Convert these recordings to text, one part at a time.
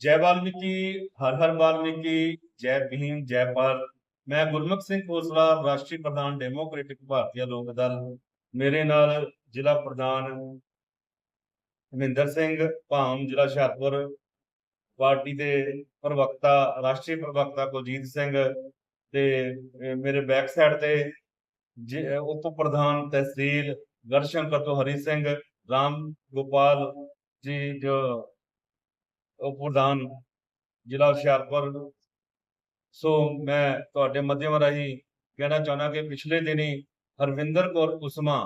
ਜੈ ਵਾਲਮੀਕੀ, ਹਰ ਹਰ ਵਾਲਮੀਕੀ, ਜੈ ਭੀਮ, ਜੈ ਭਾਰਤ। ਮੈਂ ਗੁਰਮੁਖ ਸਿੰਘ ਖੋਸਲਾ ਰਾਸ਼ਟਰੀ ਪ੍ਰਧਾਨ ਡੈਮੋਕ੍ਰੈਟਿਕ ਭਾਰਤੀ ਲੋਕ ਦਲ। ਮੇਰੇ ਨਾਲ ਜ਼ਿਲ੍ਹਾ ਪ੍ਰਧਾਨ ਹਮਿੰਦਰ ਸਿੰਘ ਭਾਮ ਜ਼ਿਲ੍ਹਾ ਹੁਸ਼ਿਆਰਪੁਰ। ਪਾਰਟੀ ਦੇ ਪ੍ਰਵਕਤਾ, ਰਾਸ਼ਟਰੀ ਪ੍ਰਵਕਤਾ ਕੁਲਜੀਤ ਸਿੰਘ ਤੇ ਮੇਰੇ ਬੈਕ ਸਾਈਡ ਤੇ ਜੀ- ਉਪ ਪ੍ਰਧਾਨ ਤਹਿਸੀਲ ਗੜਸ਼ੰਕਰ ਤੋਂ ਹਰੀ ਸਿੰਘ, ਰਾਮ ਗੋਪਾਲ ਜੀ ਜੋ ਪ੍ਰਧਾਨ ਜ਼ਿਲ੍ਹਾ ਹੁਸ਼ਿਆਰਪੁਰ। ਸੋ ਮੈਂ ਤੁਹਾਡੇ ਮਾਧਿਅਮ ਰਾਹੀਂ ਕਹਿਣਾ ਚਾਹੁੰਦਾ ਕਿ ਪਿਛਲੇ ਦਿਨੀ ਹਰਵਿੰਦਰ ਕੌਰ ਉਸਮਾ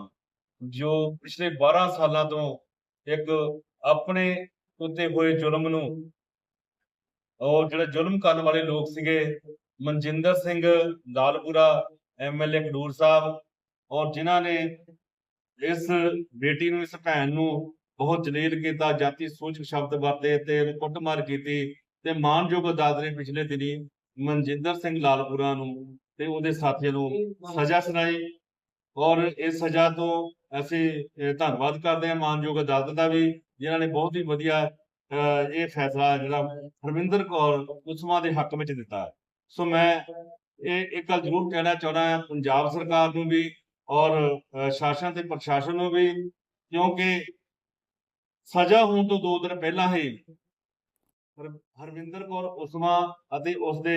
ਜੋ ਪਿਛਲੇ 12 ਸਾਲਾਂ ਤੋਂ ਇੱਕ ਆਪਣੇ ਉੱਤੇ ਹੋਏ ਜ਼ੁਲਮ ਨੂੰ, ਉਹ ਜਿਹੜੇ ਜ਼ੁਲਮ ਕਰਨ ਵਾਲੇ ਲੋਕ ਸੀਗੇ, ਮਨਜਿੰਦਰ ਸਿੰਘ ਲਾਲਪੁਰਾ ਐਮਐਲਏ ਖਡੂਰ ਸਾਹਿਬ ਔਰ ਜਿਨ੍ਹਾਂ ਨੇ ਇਸ ਬੇਟੀ ਨੂੰ, ਇਸ ਭੈਣ ਨੂੰ ਬਹੁਤ ਜਲੀਲ ਕੀਤਾ ਜਾਤੀ ਸੂਚਕ ਸ਼ਬਦ ਵਰਤੇ ਤੇ ਕੁੱਟਮਾਰ ਕੀਤੀ ਤੇ ਮਾਨਯੋਗ ਅਦਾਲਤ ਨੇ ਪਿਛਲੇ ਦਿਨੀ ਮਨਜਿੰਦਰ ਸਿੰਘ ਲਾਲਪੁਰਾ ਨੂੰ ਤੇ ਉਹਦੇ ਸਾਥੀਆਂ ਨੂੰ ਸਜ਼ਾ ਸੁਣਾਈ ਔਰ ਇਸ ਸਜ਼ਾ ਤੋਂ ਅਸੀਂ ਧੰਨਵਾਦ ਕਰਦੇ ਹਾਂ ਮਾਨਯੋਗ ਅਦਾਲਤ ਦਾ ਵੀ ਜਿਨ੍ਹਾਂ ਨੇ ਬਹੁਤ ਹੀ ਵਧੀਆ ਅਹ, ਇਹ ਫੈਸਲਾ ਜਿਹੜਾ ਹਰਵਿੰਦਰ ਕੌਰ ਕੁਸਮਾ ਦੇ ਹੱਕ ਵਿੱਚ ਦਿੱਤਾ। ਸੋ ਮੈਂ ਇਹ ਇੱਕ ਗੱਲ ਜ਼ਰੂਰ ਕਹਿਣਾ ਚਾਹੁੰਦਾ ਹਾਂ ਪੰਜਾਬ ਸਰਕਾਰ ਨੂੰ ਵੀ ਔਰ ਸ਼ਾਸਨ ਤੇ ਪ੍ਰਸ਼ਾਸਨ ਨੂੰ ਵੀ ਕਿਉਂਕਿ ਸਜ਼ਾ ਹੋਣ ਤੋਂ ਦੋ ਦਿਨ ਪਹਿਲਾਂ ਹੀ ਹਰ- ਹਰਵਿੰਦਰ ਕੌਰ ਉਸਮਾ ਅਤੇ ਉਸਦੇ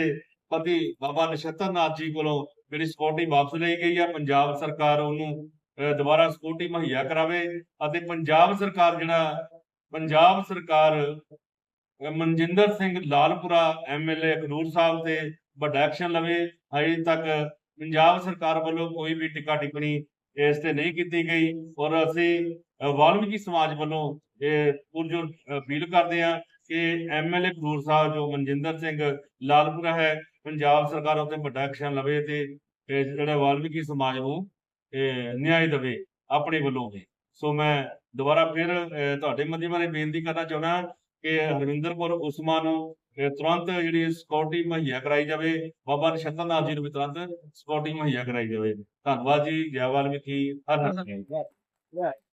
ਪਤੀ ਬਾਬਾ ਨਛੱਤਰ ਨਾਥ ਜੀ ਕੋਲੋਂ ਜਿਹੜੀ ਸਿਕਿਉਰਿਟੀ ਵਾਪਸ ਲਈ ਗਈ ਹੈ ਪੰਜਾਬ ਸਰਕਾਰ ਉਹਨੂੰ ਦੁਬਾਰਾ ਸਿਕਿਉਰਿਟੀ ਮੁਹੱਈਆ ਕਰਾਵੇ ਅਤੇ ਪੰਜਾਬ ਸਰਕਾਰ ਜਿਹੜਾ, ਪੰਜਾਬ ਸਰਕਾਰ ਮਨਜਿੰਦਰ ਸਿੰਘ ਲਾਲਪੁਰਾ ਐਮਐਲਏ ਖਡੂਰ ਸਾਹਿਬ ਤੇ ਵੱਡਾ ਐਕਸ਼ਨ ਲਵੇ, ਹਜੇ ਤੱਕ ਪੰਜਾਬ ਸਰਕਾਰ ਵੱਲੋਂ ਕੋਈ ਵੀ ਟਿੱਕਾ ਟਿੱਪਣੀ ਇਸ ਤੇ ਨਹੀਂ ਕੀਤੀ ਗਈ ਔਰ ਅਸੀਂ ਵਾਲਮੀਕੀ ਸਮਾਜ ਵੱਲੋਂ ਪੁਰਜੋਰ ਅਪੀਲ ਕਰਦੇ ਹਾਂ ਕਿ ਐਮਐਲਏ ਖਡੂਰ ਸਾਹਿਬ, ਜੋ ਮਨਜਿੰਦਰ ਸਿੰਘ ਲਾਲਪੁਰਾ ਹੈ, ਪੰਜਾਬ ਸਰਕਾਰ ਉੱਤੇ ਵੱਡਾ ਐਕਸ਼ਨ ਲਵੇ ਤੇ ਜਿਹੜਾ ਵਾਲਮੀਕੀ ਸਮਾਜ ਨੂੰ ਨਿਆਂ ਦੇਵੇ, ਆਪਣੇ ਵੱਲੋਂ ਵੀ। ਸੋ ਮੈਂ ਦੁਬਾਰਾ ਫਿਰ ਤੁਹਾਡੇ ਮਾਧਿਅਮ ਰਾਹੀਂ ਬੇਨਤੀ ਕਰਨਾ ਚਾਹੁੰਦਾ ਕਿ ਹਰਵਿੰਦਰਪੁਰ ਉਸਮਾ ਨੂੰ ਤੁਰੰਤ ਜਿਹੜੀ ਸਿਕਿਉਰਿਟੀ ਮੁਹੱਈਆ ਕਰਾਈ ਜਾਵੇ। ਬਾਬਾ ਨਛੱਤਰ ਨਾਥ ਜੀ ਨੂੰ ਵੀ ਤੁਰੰਤ ਸਿਕਿਉਰਿਟੀ ਮੁਹੱਈਆ ਕਰਾਈ ਜਾਵੇ। ਧੰਨਵਾਦ ਜੀ। ਜੈ ਵਾਲਮੀਕੀ। ਹਰ ਹਰ